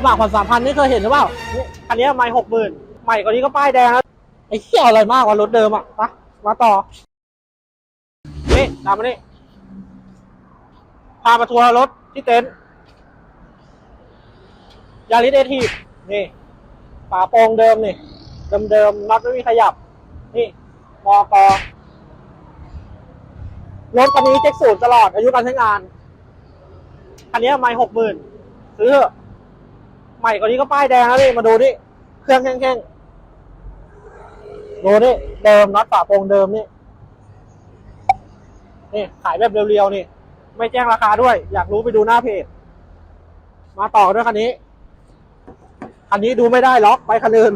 ระบะผ่อนสามพันนี่เคยเห็นหรือเปล่านี่คันนี้ไม่หกหมื่นใหม่กว่านี้ก็ป้ายแดงแล้วไอ้เหี้ยอะไรมากกว่ารถเดิมอะไปมาต่อ นี่ตามมานี่พามาทัวร์รถที่เต็นท์ยาริสเอทีนี่ฝาโปรงเดิมนี่เดิมเดิมๆน็อตไม่มีขยับ นี่มอกอรถคันนี้เช็คสูตรตลอดอายุการใช้งาน คันนี้ไม่หกหมื่นซื้อเถอะ ใหม่กว่านี้ก็ป้ายแดงแล้วนี่มาดูนี่เครื่องแข้งๆดูนี่เดิมน็อตฝาโปร่งเดิมนี่นี่ขายแบบเรียวๆนี่ ไม่แจ้งราคาด้วย อยากรู้ไปดูหน้าเพจ มาต่อด้วยคันนี้ คันนี้ดูไม่ได้ล็อกไปคันอื่น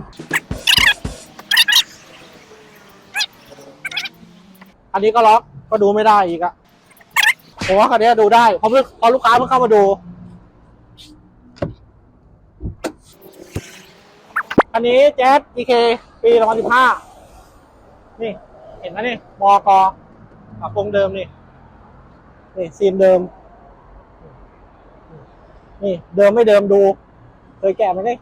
อันนี้ก็ล็อกก็ดูไม่ได้อีกอะผมว่าคันนี้ดูได้เพราะเพิ่งเพราะลูกค้าเพิ่งเข้ามาดู อันนี้แจ๊ส EK ปี 2015 นี่ เห็นไหมนี่มอกอปรับปรุงเดิมนี่ นี่ซีนเดิม นี่เดิมไม่เดิมดู เคยแกะไหมนี่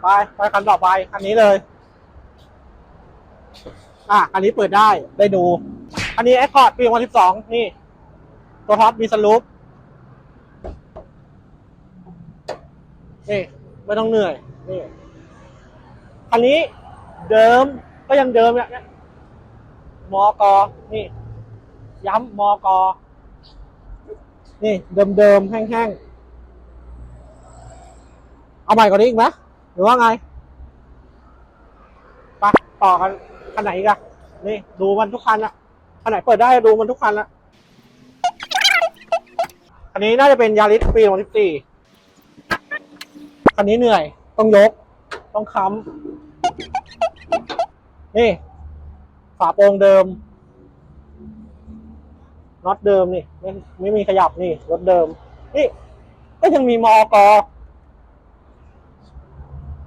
ไป ไปคันต่อไป คันนี้เลย อะ อันนี้เปิดได้ ได้ดู อันนี้ Accord ปี 2012 นี่ ตัวท็อปมีสลูป นี่ไม่ต้องเหนื่อยนี่คันนี้เดิมก็ยังเดิมเนี่ยเนี่ยมอกอนี่ ย้ำมอกอนี่เดิมเดิมๆแห้งๆ เอาใหม่กว่านี้อีกไหมหรือว่าไงไปต่อกันคันไหนกอะนี่ ดูมันทุกคันอะคันไหนเปิดได้ดูมันทุกคันละคันนี้น่าจะเป็นยาริสปี2014 คันนี้เหนื่อย ต้องยก ต้องค้ำนี่ ฝาโปรงเดิมน็อตเดิมนี่ไม่ไม่มีขยับนี่รถเดิม นี่ ก็ยังมีมอกอ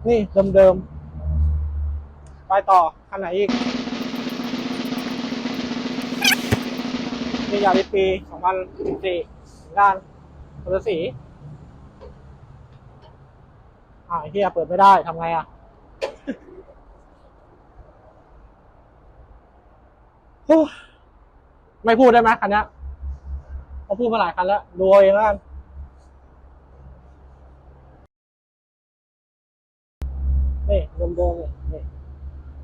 นี่เดิมเดิมไปต่อคันไหนอีกนี่ยาริสปี 2014ด้านคนละสี อ่าเฮียเปิดไม่ได้ทำไงอะไม่พูดได้ไหมคันนี้ยเขาพูดมาหลายคันแล้วดูเองแล้วกันนี่เดิมๆนี่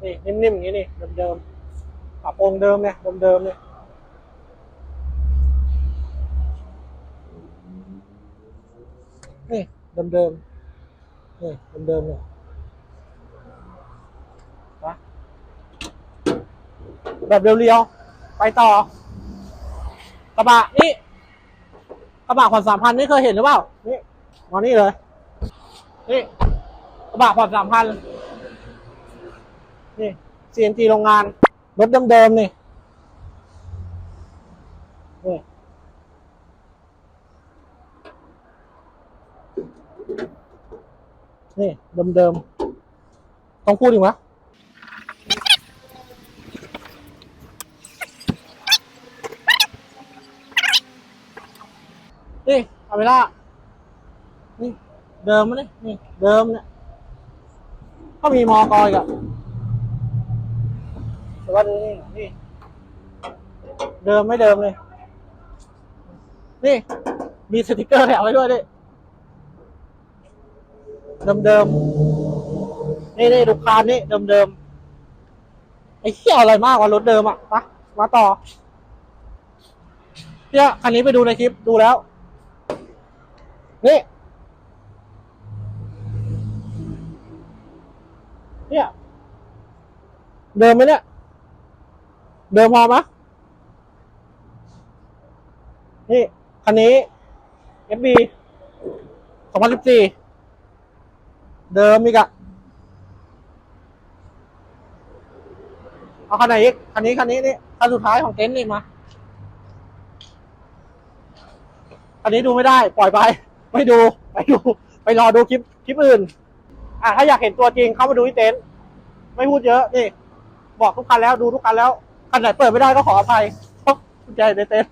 นี่นี่นิ่มๆอย่างนี้นี่เดิมๆปรับโปรงเดิมเนี่ยเดิมๆเนี่ยนี่เดิมๆ นี่เดิมๆเนี่ยนะแบบเรียวๆ ไปต่อ กระบะนี่ กระบะผ่อนสามพันนี่เคยเห็นหรือเปล่า นี่มานี่เลย นี่ กระบะผ่อนสามพันนี่ CNG โรงงาน รถเดิมๆนี่นี่ นี่เดิมๆ ต้องพูดอีกไหมนี่เอาเวลา นี่ เดิมมั้ยนี่ เดิมเนี่ย ก็มีมอกอยกับแต่ว่าดูนี่ นี่ เดิมไม่เดิมเลย นี่ มีสติกเกอร์แถมไว้ด้วยดิ เดิมเดิมๆนี่นี่ดูคานนี่เดิมเดิมๆไอ้เหี้ยอะไรมากกว่ารถเดิมอะปะมาต่อเนี่ยคันนี้ไปดูในคลิปดูแล้ว นี่เนี่ยเดิมไหมเนี่ย เดิมพอไหมนี่ คันนี้ FB 2014 เดิมอีกอะเอาคันไหนอีกคันนี้คันนี้นี่คันสุดท้ายของเต็นท์นี่มาอันนี้ดูไม่ได้ ปล่อยไป ไม่ดู ไปดู ไปรอดูคลิปคลิปอื่น อะถ้าอยากเห็นตัวจริงเข้ามาดูที่เต็นท์ไม่พูดเยอะนี่ บอกทุกคันแล้วดูทุกคันแล้วคันไหนเปิดไม่ได้ก็ขออภัยเพราะกุญแจในเต็นท์